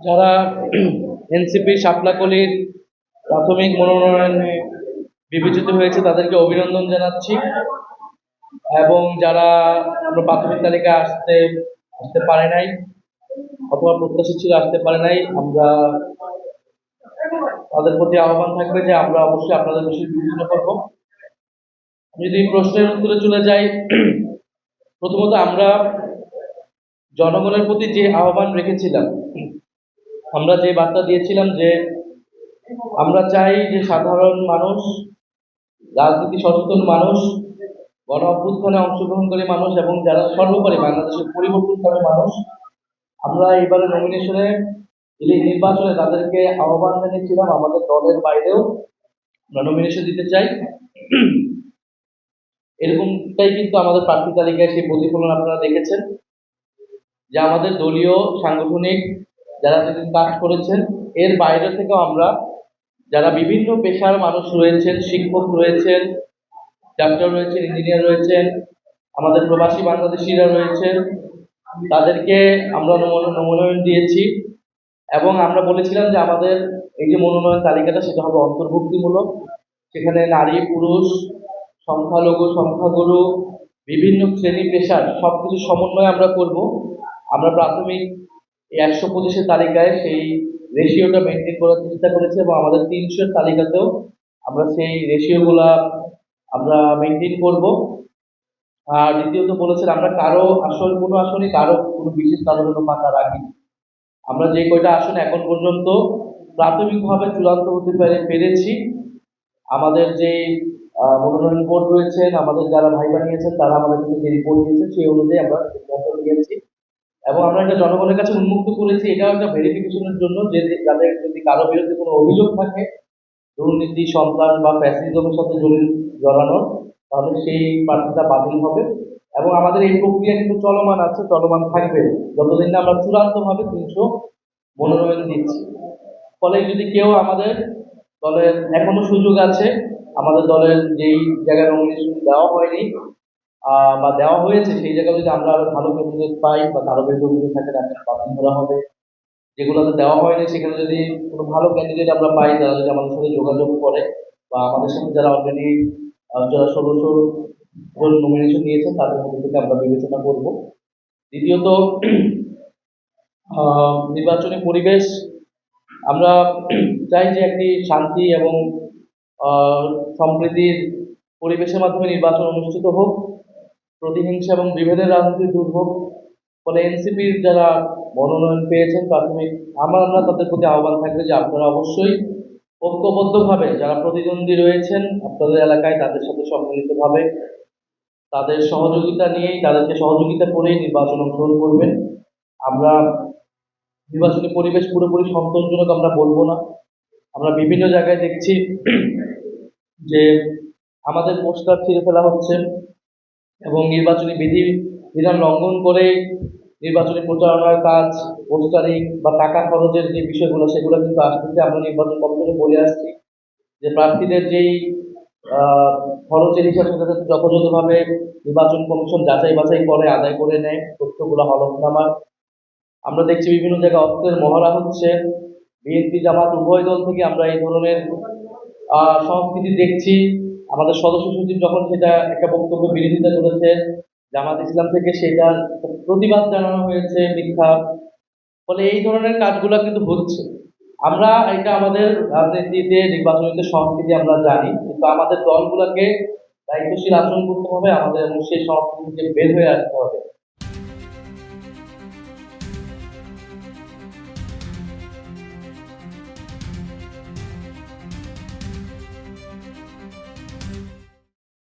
যারা এনসিপি শাপলাকলির প্রাথমিক মনোনয়নে বিবেচিত হয়েছে, তাদেরকে অভিনন্দন জানাচ্ছি। এবং যারা আমরা প্রাথমিক তালিকায় আসতে আসতে পারে নাই, অথবা প্রত্যাশী ছিল আসতে পারে নাই, আমরা তাদের প্রতি আহ্বান থাকবে যে আমরা অবশ্যই আপনাদের বিষয়ে বিবেচনা করব। যদি প্রশ্নের উত্তরে চলে যাই, প্রথমত আমরা জনগণের প্রতি যে আহ্বান রেখেছিলাম আমরা যে বার্তা দিয়েছিলাম যে আমরা চাই যে সাধারণ মানুষ, রাজনীতি সচেতন মানুষ, গণ অভ্যুত্থানে অংশগ্রহণকারী মানুষ এবং যারা সর্বোপরি বাংলাদেশের পরিবর্তনকারী মানুষ, আমরা এবারে নমিনেশনে নির্বাচনে তাদেরকে আহ্বান জানিয়েছিলাম, আমাদের দলের বাইরেও আমরা নমিনেশন দিতে চাই। এরকমটাই কিন্তু আমাদের প্রার্থী তালিকায় সেই প্রতিফলন আপনারা দেখেছেন যে আমাদের দলীয় সাংগঠনিক যারা যেদিন কাজ করেছেন, এর বাইরে থেকেও আমরা যারা বিভিন্ন পেশার মানুষ রয়েছেন, শিক্ষক রয়েছেন, ডাক্তার রয়েছেন, ইঞ্জিনিয়ার রয়েছেন, আমাদের প্রবাসী বাংলাদেশিরা রয়েছেন, তাদেরকে আমরা মনোনয়ন দিয়েছি এবং আমরা বলেছিলাম যে আমাদের এই যে মনোনয়ন তালিকাটা সেটা হবে অন্তর্ভুক্তিমূলক। সেখানে নারী, পুরুষ, সংখ্যালঘু, সংখ্যাগুরু, বিভিন্ন শ্রেণি পেশার সব কিছু সমন্বয় আমরা করব। আমরা প্রাথমিক একশো পঁচিশের তালিকায় সেই রেশিওটা মেনটেন করার চেষ্টা করেছে এবং আমাদের তিনশোর তালিকাতেও আমরা সেই রেশিওগুলা আমরা মেনটেন করব। আর দ্বিতীয়ত বলেছেন, আমরা কারও আসল, কোনো আসনই কারও কোনো বিশেষ কারোর জন্য ফাঁকা রাখিনি। আমরা যে কয়টা আসন এখন পর্যন্ত প্রাথমিকভাবে চূড়ান্ত হতে পেরে, পেরেছি। আমাদের যে মনোনয়ন বোর্ড রয়েছেন, আমাদের যারা ভাই বানিয়েছেন তারা আমাদের যে রিপোর্ট দিয়েছেন, সেই অনুযায়ী আমরা সিদ্ধান্ত নিয়েছি। এবং আমরা এটা জনগণের কাছে উন্মুক্ত করেছি, এটাও একটা ভেরিফিকেশনের জন্য যে যাদের যদি কারও বিরুদ্ধে কোনো অভিযোগ থাকে, দুর্নীতি, সন্ত্রাস বা ফ্যাসিজমের সাথে জড়ানো তাহলে সেই প্রার্থীটা বাতিল হবে এবং আমাদের এই প্রক্রিয়া কিন্তু চলমান আছে, চলমান থাকবে। যতদিন না আমরা চূড়ান্তভাবে তিনশো মনোনয়ন দিচ্ছি। ফলে যদি কেউ আমাদের দলের এখনও সুযোগ আছে, আমাদের দলের যেই জায়গায় নমিনেশন দেওয়া হয়নি বা দেওয়া হয়েছে, সেই জায়গায় যদি আমরা আরও ভালো ক্যান্ডিডেট পাই বা কারও বিরুদ্ধে অভিযোগ থাকে, তাকে বাতিল করা হবে। যেগুলোতে দেওয়া হয়নি, সেখানে যদি কোনো ভালো ক্যান্ডিডেট আমরা পাই, তারা যদি আমাদের সাথে যোগাযোগ করে বা আমাদের সাথে যারা অলরেডি যারা ষোলোশো নমিনেশন নিয়েছেন তাদের মধ্যে থেকে আমরা বিবেচনা করব। দ্বিতীয়ত নির্বাচনী পরিবেশ। আমরা চাই যে একটি শান্তি এবং সম্প্রীতির পরিবেশের মাধ্যমে নির্বাচন অনুষ্ঠিত হোক। প্রতিহিংসা এবং বিভেদের রাজনীতি দুর্ভোগ। ফলে এনসিপির যারা মনোনয়ন পেয়েছেন প্রাথমিক, আমার, আমরা তাদের প্রতি আহ্বান থাকবে যে আপনারা অবশ্যই ঐক্যবদ্ধভাবে যারা প্রতিদ্বন্দ্বী রয়েছেন আপনাদের এলাকায় তাদের সাথে সম্মিলিতভাবে তাদের সহযোগিতা নিয়েই, তাদেরকে সহযোগিতা করেই নির্বাচন অংশগ্রহণ করবেন। আমরা নির্বাচনী পরিবেশ পুরোপুরি সন্তোষজনক আমরা বলব না। আমরা বিভিন্ন জায়গায় দেখছি যে আমাদের পোস্টার ছিঁড়ে ফেলা হচ্ছে। নির্বাচনী বিধি, বিধান লঙ্ঘন করে নির্বাচনী প্রচারণার কাজ পোস্টারিং বা টাকা খরচের যে বিষয়গুলো, সেগুলো কিন্তু আসতেছে আমরা নির্বাচন কমিশনে বলে আসছি। যে প্রার্থীদের যেই খরচের হিসাব, সেটা যথাযথভাবে নির্বাচন কমিশন যাচাই বাছাই করে, আদায় করে নেয়, তথ্যগুলো হলফনামার। আমরা দেখছি বিভিন্ন জায়গায় অস্ত্রের মহড়া হচ্ছে। বিএনপি জামাত উভয় দল থেকে আমরা এই ধরনের সংস্কৃতি দেখছি। আমাদের সদস্য সচিব যখন সেটা একটা বক্তব্য বিরোধিতা করেছে, জামাত ইসলাম থেকে সেটার প্রতিবাদ জানানো হয়েছে মিথ্যা। ফলে এই ধরনের কাজগুলো কিন্তু হচ্ছে। আমরা এটা আমাদের রাজনীতিতে, নির্বাচনীতে সংস্কৃতি আমরা জানি, কিন্তু আমাদের দলগুলোকে দায়িত্বশীল আচরণ করতে হবে, আমাদের সেই সংস্কৃতি থেকে বের হয়ে আসতে হবে।